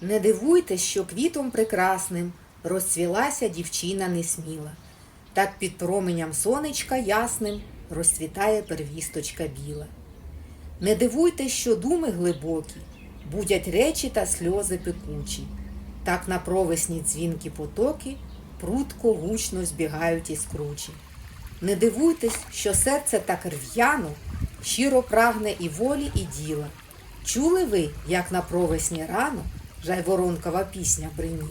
Не дивуйтесь, що квітом прекрасним розцвілася дівчина несміла. Так під променям сонечка ясним розцвітає первісточка біла. Не дивуйтесь, що думи глибокі, будять речі та сльози пекучі. Так на провесні дзвінкі потоки прутко гучно збігають із кручі. Не дивуйтесь, що серце так рв'яно, щиро прагне і волі, і діла. Чули ви, як на провесні рано жайворонкова пісня бриніла?